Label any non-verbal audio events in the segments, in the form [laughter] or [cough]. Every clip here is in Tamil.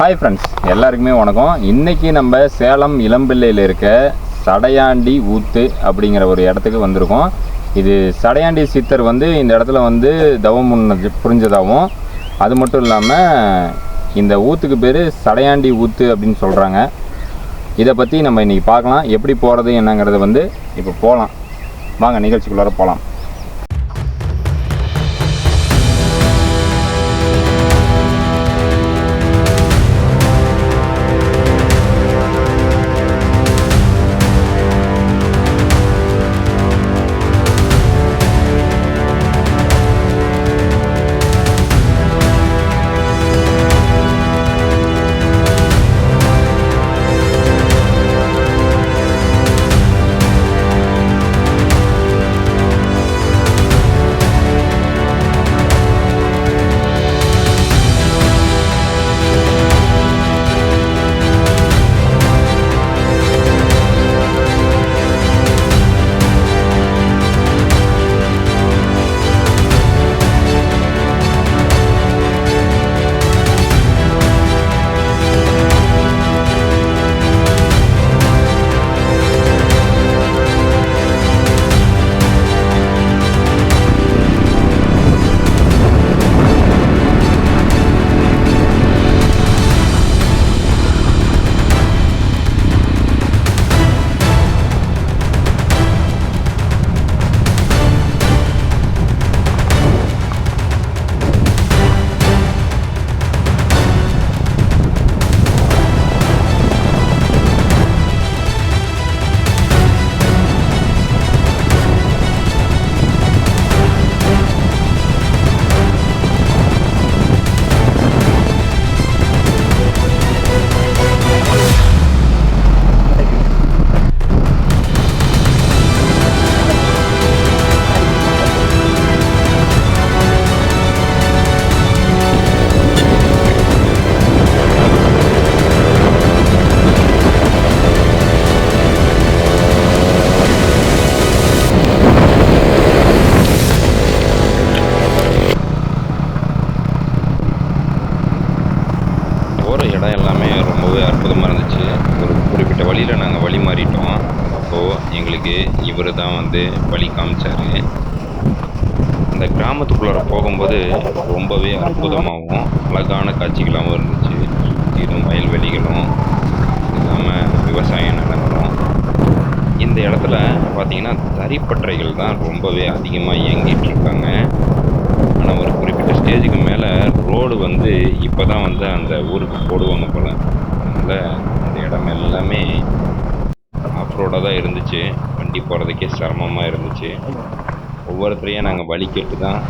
ஹாய் ஃப்ரெண்ட்ஸ் எல்லாருக்குமே வணக்கம். இன்றைக்கி நம்ம சேலம் இளம்பிள்ளையில் இருக்க சடையாண்டி ஊத்து அப்படிங்கிற ஒரு இடத்துக்கு வந்திருக்கோம். இது சடையாண்டி சித்தர் வந்து இந்த இடத்துல வந்து தவம் புரிஞ்சதாகவும் அது மட்டும் இல்லாமல் இந்த ஊத்துக்கு பேர் சடையாண்டி ஊத்து அப்படின்னு சொல்கிறாங்க இதை பற்றி நம்ம இன்றைக்கி பார்க்கலாம். எப்படி போகிறது என்னங்கிறத வந்து இப்போ போகலாம் வாங்க நிகழ்ச்சிக்குள்ளார போகலாம் பார்த்தீங்கன்னா தரிப்பற்றைகள் தான் ரொம்பவே அதிகமாக இயங்கிட்டு இருக்காங்க ஆனால் ஒரு குறிப்பிட்ட ஸ்டேஜுக்கு மேலே ரோடு வந்து இப்போ தான் வந்து அந்த ஊருக்கு போடுவாங்க போல். அதனால் அந்த இடம் எல்லாமே ஆஃப் ரோடாக தான் இருந்துச்சு. வண்டி போகிறதுக்கே சிரமமாக இருந்துச்சு. ஒவ்வொருத்தரையும் நாங்கள் வழி கேட்டு தான்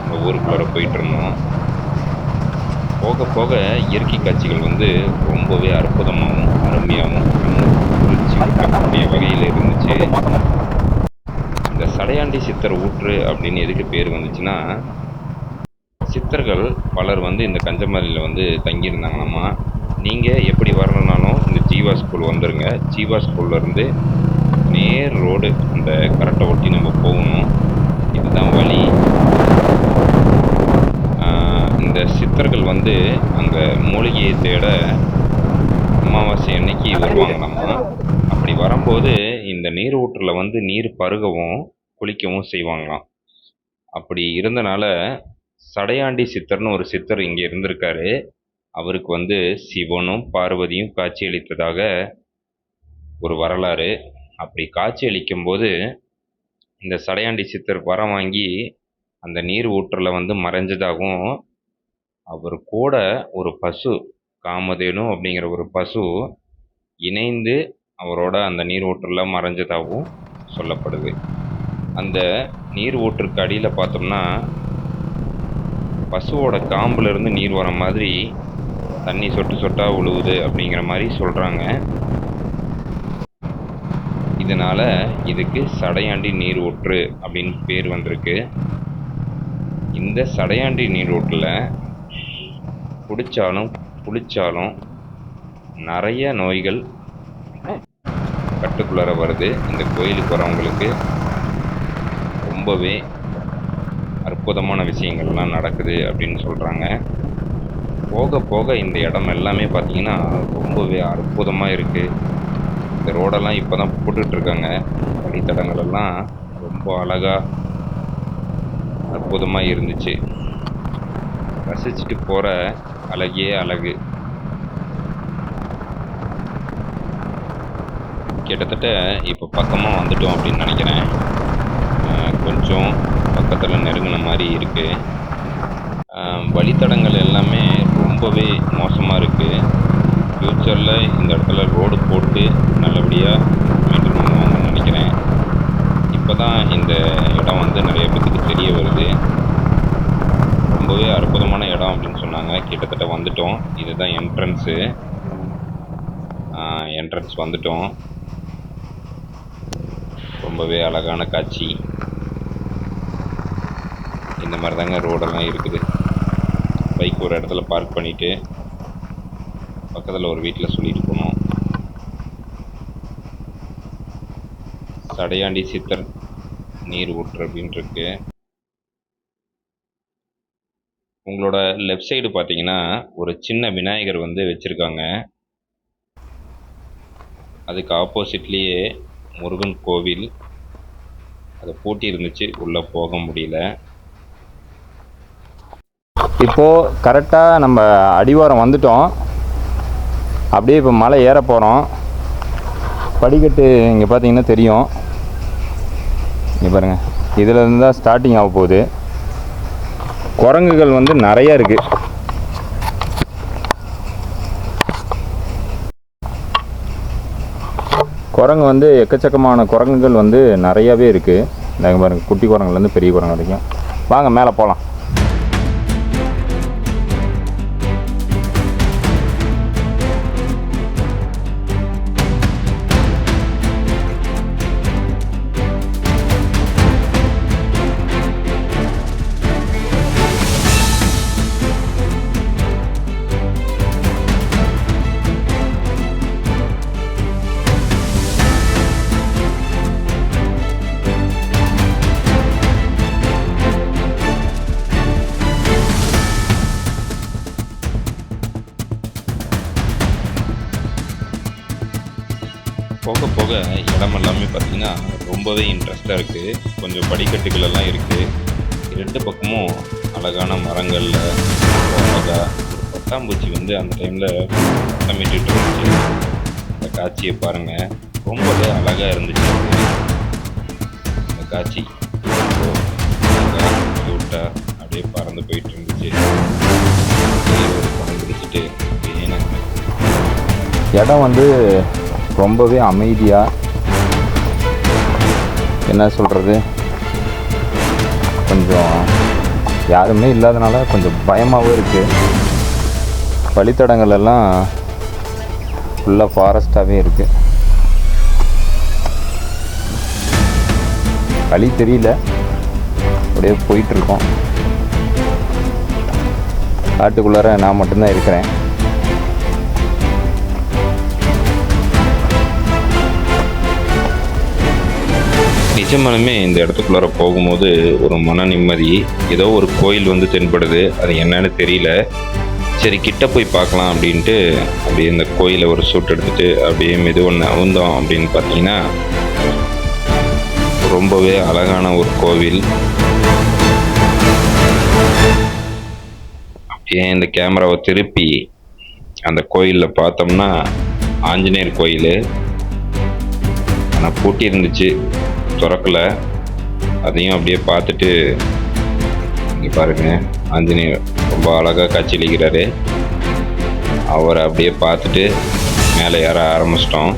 அந்த ஊருக்குள்ளே போயிட்டு இருந்தோம் போக போக இயற்கை காட்சிகள் வந்து ரொம்பவே அற்புதமாகவும் அருமையாகவும் குளிர்ச்சி ஊட்டக்கூடிய வகையில் இருந்துச்சு இந்த சடையாண்டி சித்தர் ஊற்று அப்படின்னு எதுக்கு பேர் வந்துச்சுன்னா சித்தர்கள் பலர் வந்து இந்த கஞ்சமலையில் வந்து தங்கியிருந்தாங்களாமா நீங்கள் எப்படி வரணுன்னாலும் இந்த ஜீவா ஸ்கூல் வந்துடுங்க ஜீவா ஸ்கூல்லேருந்து நேர் ரோடு அந்த கரெக்டை ஒட்டி நம்ம போகணும். இதுதான் வழி. இந்த சித்தர்கள் வந்து அங்கே மூலிகையை தேட அமாவாசை அன்னைக்கு வருவாங்களாமா அப்படி வரும்போது இந்த நீர் ஊற்றில் வந்து நீர் பருகவும் குளிக்கவும் செய்வாங்களாம். அப்படி இருந்தனால சடையாண்டி சித்தர்னு ஒரு சித்தர் இங்கே இருந்திருக்காரு. அவருக்கு வந்து சிவனும் பார்வதியும் காட்சியளித்ததாக ஒரு வரலாறு. அப்படி காட்சியளிக்கும் போது இந்த சடையாண்டி சித்தர் வரம் வாங்கி அந்த நீர் ஊற்றில் வந்து மறைஞ்சதாகவும் அவர் கூட ஒரு பசு காமதேனு அப்படிங்கிற ஒரு பசு இணைந்து அவரோட அந்த நீர் ஊற்றில் மறைஞ்சதாகவும் சொல்லப்படுது. அந்த நீர் ஊற்றுக்கு அடியில் பார்த்தோம்னா பசுவோட காம்புலேருந்து நீர் வர மாதிரி தண்ணி சொட்டு சொட்டாக விழுவுது அப்படிங்கிற மாதிரி சொல்கிறாங்க இதனால் இதுக்கு சடையாண்டி நீர் ஊற்று அப்படின்னு பேர் வந்திருக்கு. இந்த சடையாண்டி நீர் ஊற்றில் குடித்தாலும் குளித்தாலும் நிறைய நோய்கள் கட்டுக்குள்ளார வருது. இந்த கோயிலுக்கு வரவங்களுக்கு ரொம்பவே அற்புதமான விஷயங்கள்லாம் நடக்குது அப்படின்னு சொல்கிறாங்க போக போக இந்த இடம் எல்லாமே பார்த்திங்கன்னா ரொம்பவே அற்புதமாக இருக்குது இந்த ரோடெல்லாம் இப்போ தான் போட்டுட்ருக்காங்க. வழித்தடங்கள் எல்லாம் ரொம்ப அழகாக அற்புதமாக இருந்துச்சு. ரசிச்சுட்டு போகிற அழகே அழகு. கிட்டத்தட்ட இப்போ பக்கமாக வந்துட்டோம் அப்படின்னு நினைக்கிறேன். கொஞ்சம் பக்கத்தில் நெருங்கின மாதிரி இருக்குது வழித்தடங்கள் எல்லாமே ரொம்பவே மோசமாக இருக்குது ஃப்யூச்சரில் இந்த இடத்துல ரோடு போட்டு நல்லபடியாக மெயின்டைன் பண்ணுவாங்கன்னு நினைக்கிறேன். இப்போ தான் இந்த இடம் வந்து நிறைய பேத்துக்கு தெரிய வருது. ரொம்பவே அற்புதமான இடம் அப்படின்னு சொன்னாங்க. கிட்டத்தட்ட வந்துட்டோம். இதுதான் என்ட்ரன்ஸு என்ட்ரன்ஸ் வந்துட்டோம். ரொம்பவே அழகான காட்சி. இந்த மாதிரி தாங்க ரோடெல்லாம் இருக்குது. பைக் ஒரு இடத்துல பார்க் பண்ணிவிட்டு பக்கத்தில் ஒரு வீட்டில் சொல்லிட்டு போனோம். சடையாண்டி சித்தர் நீர் ஊற்று அப்படின்னு இருக்கு உங்களோட லெஃப்ட் சைடு பார்த்தீங்கன்னா ஒரு சின்ன விநாயகர் வந்து வச்சுருக்காங்க. அதுக்கு ஆப்போசிட்லேயே முருகன் கோவில். அதை பூட்டி இருந்துச்சு உள்ளே போக முடியல. இப்போது கரெக்டாக நம்ம அடிவாரம் வந்துட்டோம். அப்படியே இப்போ மலை ஏற போகிறோம் படிக்கட்டு இங்கே பார்த்தீங்கன்னா தெரியும். இங்கே பாருங்கள் இதுலேருந்து தான் ஸ்டார்டிங் ஆக போகுது. குரங்குகள் வந்து நிறைய இருக்குது குரங்கு வந்து எக்கச்சக்கமான குரங்குகள் வந்து நிறையாவே இருக்குது இந்த பாருங்கள் குட்டி குரங்குலேருந்து பெரிய குரங்கு வரைக்கும். வாங்க மேலே போகலாம் போக போக இடம் எல்லாமே பார்த்தீங்கன்னா ரொம்பவே இன்ட்ரெஸ்டாக இருக்குது கொஞ்சம் படிக்கட்டுகளெல்லாம் இருக்குது ரெண்டு பக்கமும் அழகான மரங்களில் அழகாக ஒரு பட்டாம்பூச்சி வந்து அந்த டைமில் பட்டமிட்டு இருந்துச்சு. அந்த காட்சியை பாருங்கள் ரொம்பவே அழகாக இருந்துச்சு. அந்த காட்சி க்யூட்டாக அப்படியே பறந்து போயிட்டு இருந்துச்சு. அப்படியே ஒரு படம் பிடிச்சிட்டு இடம் வந்து ரொம்பவே அமைதியாக என்ன சொல்கிறது கொஞ்சம் யாருமே இல்லாதனால கொஞ்சம் பயமாகவும் இருக்குது வழித்தடங்கள் எல்லாம் ஃபுல்லாக ஃபாரஸ்ட்டாகவே இருக்குது வழி தெரியல. அப்படியே போயிட்டுருக்கோம் காட்டுக்குள்ளார நான் மட்டும்தான் இருக்கிறேன். நிஜமாலுமே இந்த இடத்துக்குள்ளார போகும்போது ஒரு மன நிம்மதி ஏதோ ஒரு கோயில் வந்து தென்படுது அது என்னன்னு தெரியல. சரி கிட்ட போய் பார்க்கலாம் அப்படின்ட்டு அப்படியே இந்த கோயிலை ஒரு சூட் எடுத்துட்டு அப்படியே மெதுவொன்று நவுந்தோம் அப்படின்னு பார்த்தீங்கன்னா ரொம்பவே அழகான ஒரு கோவில். அப்படியே இந்த கேமராவை திருப்பி அந்த கோயிலில் பார்த்தோம்னா ஆஞ்சநேயர் கோயில். ஆனால் பூட்டி இருந்துச்சு. திறக்கல. அதையும் அப்படியே பார்த்துட்டு இங்கே பாருங்க ஆஞ்சநேயர் ரொம்ப அழகாக காட்சியளிக்கிறாரு. அவரை அப்படியே பார்த்துட்டு மேலே ஏற ஆரம்பிச்சிட்டோம்.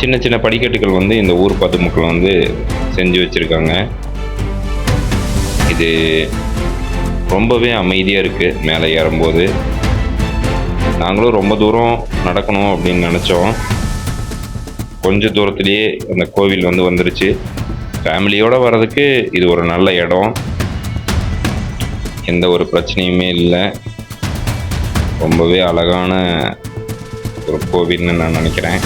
சின்ன சின்ன படிக்கட்டுகள் வந்து இந்த ஊர் பத்து மக்கள் வந்து செஞ்சு வச்சுருக்காங்க. இது ரொம்பவே அமைதியாக இருக்குது மேலே ஏறும்போது. நாங்களும் ரொம்ப தூரம் நடக்கணும் அப்படின்னு நினச்சோம். கொஞ்ச தூரத்துலேயே அந்த கோவில் வந்து வந்துருச்சு. ஃபேமிலியோடு வர்றதுக்கு இது ஒரு நல்ல இடம். எந்த ஒரு பிரச்சனையுமே இல்லை. ரொம்பவே அழகான ஒரு கோவில்னு நான் நினைக்கிறேன்.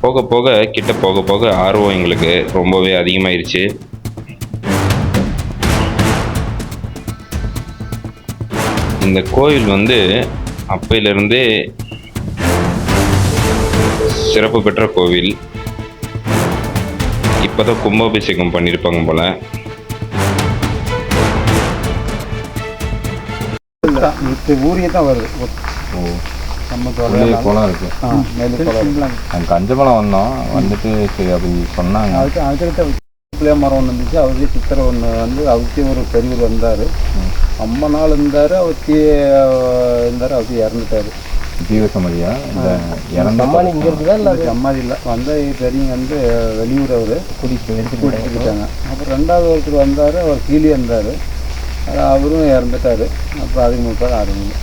போக போக கிட்ட போக போக ஆர்வம் எங்களுக்கு ரொம்பவே அதிகமாயிருச்சு. இந்த கோயில் வந்து அப்பையிலிருந்தே சிறப்பு பெற்ற கோவில். இப்போதான் கும்பாபிஷேகம் பண்ணியிருப்பாங்க போல. ஊரியே தான் வருது. ஓ குளம் இருக்கு. ஆ மேலே குளம் நாங்கள் கஞ்சமலம் வந்தோம். வந்துட்டு சரி அப்படி சொன்னாங்க. அதுக்கு அதுக்கிட்ட பிள்ளைய மரம் ஒன்று இருந்துச்சு. அவருக்கே சித்திரை ஒன்று வந்து அவருக்கே ஒரு பெரியவர் வந்தார். அம்மா நாள் இருந்தார் அவருக்கே இருந்தார். அவருக்கு இறந்துட்டார். ஜீவசமதியா இந்த இறந்த இங்கே இருக்குதா இல்லை சம்மாதி இல்லை. வந்த பெரியவங்க வந்து வெளியூர் அவர் குடிச்சு எடுத்து போயிட்டாங்க. அப்புறம் ரெண்டாவது ஒருத்தர் வந்தார் அவர் கீழே இருந்தார். அவரும் இறந்துட்டார். அப்புறம் அதுக்கு முப்பாது ஆரம்பிங்க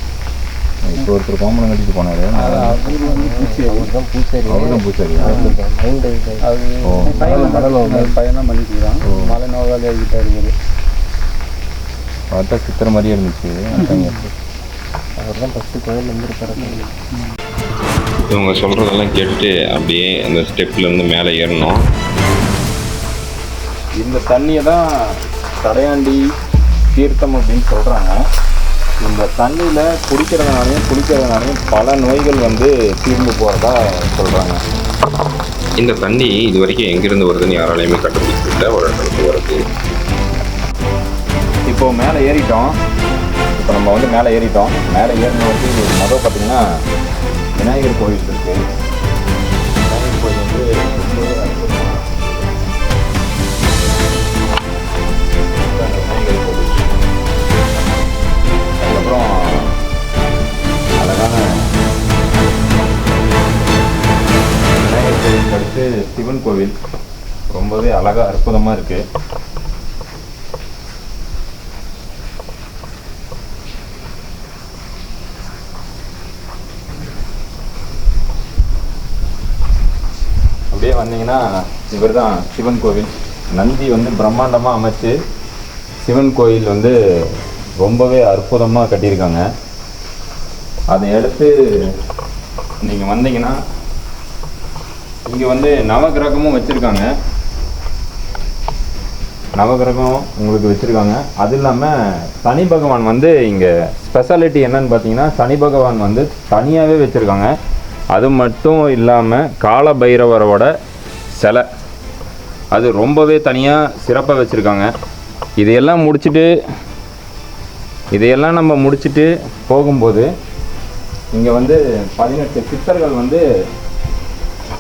இப்போ ஒருத்தர் கோமலம் கட்டிட்டு போனாரு. அவர் வந்து பூச்சி அவர் தான் பூச்சேரி. அவர்தான் பூசாரியா அது ஓ. பையன் பையனாக பண்ணிக்கிறான் மலை நோயாளி ஆகிட்டார் பார்த்தா சித்திர மாதிரியே இருந்துச்சு. [laughs] அவர் தான் ஃபஸ்ட்டு கோயில் வந்துருக்காரு இவங்க சொல்கிறதெல்லாம் கேட்டுட்டு அப்படியே அந்த ஸ்டெப்லேருந்து மேலே ஏறணும். இந்த தண்ணியை தான் தடையாண்டி தீர்த்தம் அப்படின்னு சொல்கிறாங்க இந்த தண்ணியில் குடிக்கிறதுனாலையும் குளிக்கிறதுனாலையும் பல நோய்கள் வந்து தீர்ந்து போகிறதா சொல்கிறாங்க இந்த தண்ணி இது வரைக்கும் எங்கேருந்து வருதுன்னு யாராலையுமே கண்டுபிடிக்கல. ஒரு இடத்துல வருது இப்போ மேலே ஏறிட்டோம். இப்போ நம்ம வந்து மேலே ஏறிட்டோம். மேலே ஏறின வந்து மொதல் பார்த்தீங்கன்னா விநாயகர் கோவில் இருக்குது விநாயகர் கோவில் வந்து விநாயகர் கோவில் அதுக்கப்புறம் அழகான விநாயகர் கோயிலுக்கு அடுத்து சிவன் கோவில். ரொம்பவே அழகாக அற்புதமாக இருக்குது வந்தீங்கன்னா இவர் தான் சிவன் கோவில். நந்தி வந்து பிரம்மாண்டமாக அமைச்சு சிவன் கோயில் வந்து ரொம்பவே அற்புதமாக கட்டியிருக்காங்க. அதை அடுத்து நீங்கள் வந்தீங்கன்னா இங்கே வந்து நவகிரகமும் வச்சுருக்காங்க. நவகிரகம் உங்களுக்கு வச்சுருக்காங்க. அது இல்லாமல் சனி பகவான் வந்து இங்கே ஸ்பெஷாலிட்டி என்னன்னு பார்த்தீங்கன்னா சனி பகவான் வந்து தனியாகவே வச்சுருக்காங்க. அது மட்டும் இல்லாமல் கால பைரவரோட சிலை. அது ரொம்பவே தனியாக சிறப்பாக வச்சுருக்காங்க. இதையெல்லாம் முடிச்சுட்டு இதையெல்லாம் நம்ம முடிச்சுட்டு போகும்போது இங்கே வந்து பதினெட்டு சித்தர்கள் வந்து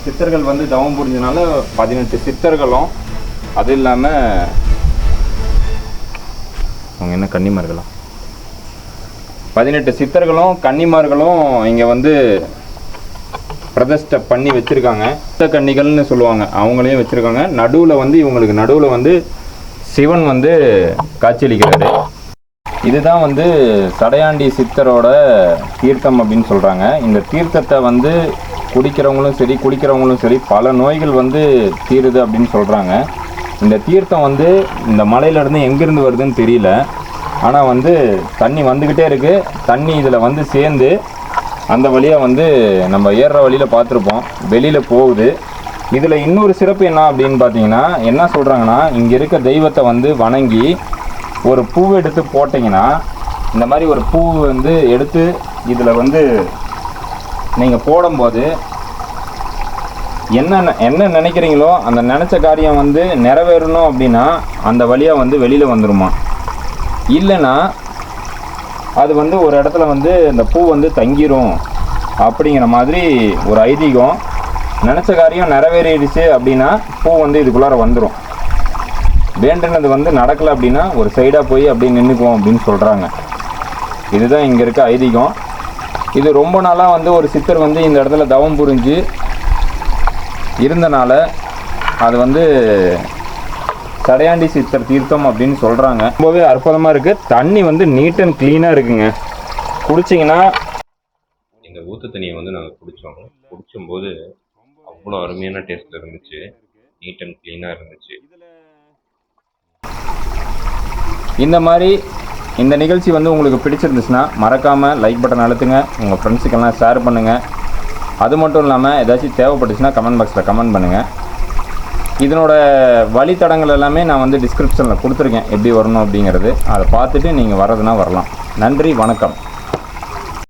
சித்தர்கள் வந்து தவம் புரிஞ்சதுனால பதினெட்டு சித்தர்களும் அது இல்லாமல் அவங்க என்ன கன்னிமார்களா? பதினெட்டு சித்தர்களும் கன்னிமார்களும் இங்கே வந்து பிரதிஷ்டை பண்ணி வச்சுருக்காங்க. சித்த கன்னிகள்னு சொல்லுவாங்க. அவங்களையும் வச்சுருக்காங்க. நடுவில் வந்து இவங்களுக்கு நடுவில் வந்து சிவன் வந்து காட்சியளிக்கிறாரு. இதுதான் வந்து சடையாண்டி சித்தரோட தீர்த்தம் அப்படின்னு சொல்கிறாங்க இந்த தீர்த்தத்தை வந்து குடிக்கிறவங்களும் சரி குடிக்கிறவங்களும் சரி பல நோய்கள் வந்து தீருது அப்படின்னு சொல்கிறாங்க இந்த தீர்த்தம் வந்து இந்த மலையிலேருந்து எங்கேருந்து வருதுன்னு தெரியல. ஆனால் வந்து தண்ணி வந்துக்கிட்டே இருக்குது தண்ணி இதில் வந்து சேர்ந்து அந்த வழியாக வந்து நம்ம ஏறுற வழியில் பார்த்துருப்போம் வெளியில் போகுது. இதில் இன்னொரு சிறப்பு என்ன அப்படின்னு பார்த்தீங்கன்னா என்ன சொல்கிறாங்கன்னா இங்கே இருக்க தெய்வத்தை வந்து வணங்கி ஒரு பூ எடுத்து போட்டிங்கன்னா இந்த மாதிரி ஒரு பூ வந்து எடுத்து இதில் வந்து நீங்கள் போடும்போது என்ன என்ன நினைக்கிறீங்களோ அந்த நினச்ச காரியம் வந்து நிறைவேறணும் அப்படின்னா அந்த வழியாக வந்து வெளியில் வந்துருமா? இல்லைன்னா அது வந்து ஒரு இடத்துல வந்து இந்த பூ வந்து தங்கிரும் அப்படிங்கிற மாதிரி ஒரு ஐதீகம். நினச்ச காரியம் நிறைவேறிடுச்சு அப்படின்னா பூ வந்து இதுக்குள்ளார வந்துடும் வேண்டுனது வந்து நடக்கலை அப்படின்னா ஒரு சைடாக போய் அப்படியே நின்றுக்குவோம் அப்படின்னு சொல்கிறாங்க இதுதான் இங்கே இருக்க ஐதீகம். இது ரொம்ப நாளாக வந்து ஒரு சித்தர் வந்து இந்த இடத்துல தவம் புரிஞ்சு இருந்தனால அது வந்து சடையாண்டி சித்தர் தீர்த்தம் அப்படின்னு சொல்கிறாங்க ரொம்பவே அற்புதமாக இருக்குது தண்ணி வந்து நீட் அண்ட் க்ளீனாக இருக்குங்க. குடிச்சிங்கன்னா இந்த ஊற்று தண்ணியை வந்து நாங்கள் குடித்தோம் குடிக்கும்போது அவ்வளோ அருமையான டேஸ்ட்டில் இருந்துச்சு. நீட் அண்ட் க்ளீனாக இருந்துச்சு. இந்த மாதிரி இந்த நிகழ்ச்சி வந்து உங்களுக்கு பிடிச்சிருந்துச்சுன்னா மறக்காமல் லைக் பட்டன் அழுத்துங்க. உங்கள் ஃப்ரெண்ட்ஸுக்கெல்லாம் ஷேர் பண்ணுங்கள் அது மட்டும் இல்லாமல் ஏதாச்சும் தேவைப்பட்டுச்சுன்னா கமெண்ட் பாக்ஸில் கமெண்ட் பண்ணுங்கள் இதனோட வழித்தடங்கள் எல்லாமே நான் வந்து டிஸ்கிரிப்ஷனில் கொடுத்துருக்கேன். எப்படி வரணும் அப்படிங்கிறது. அதை பார்த்துட்டு நீங்கள் வரதுன்னா வரலாம். நன்றி வணக்கம்.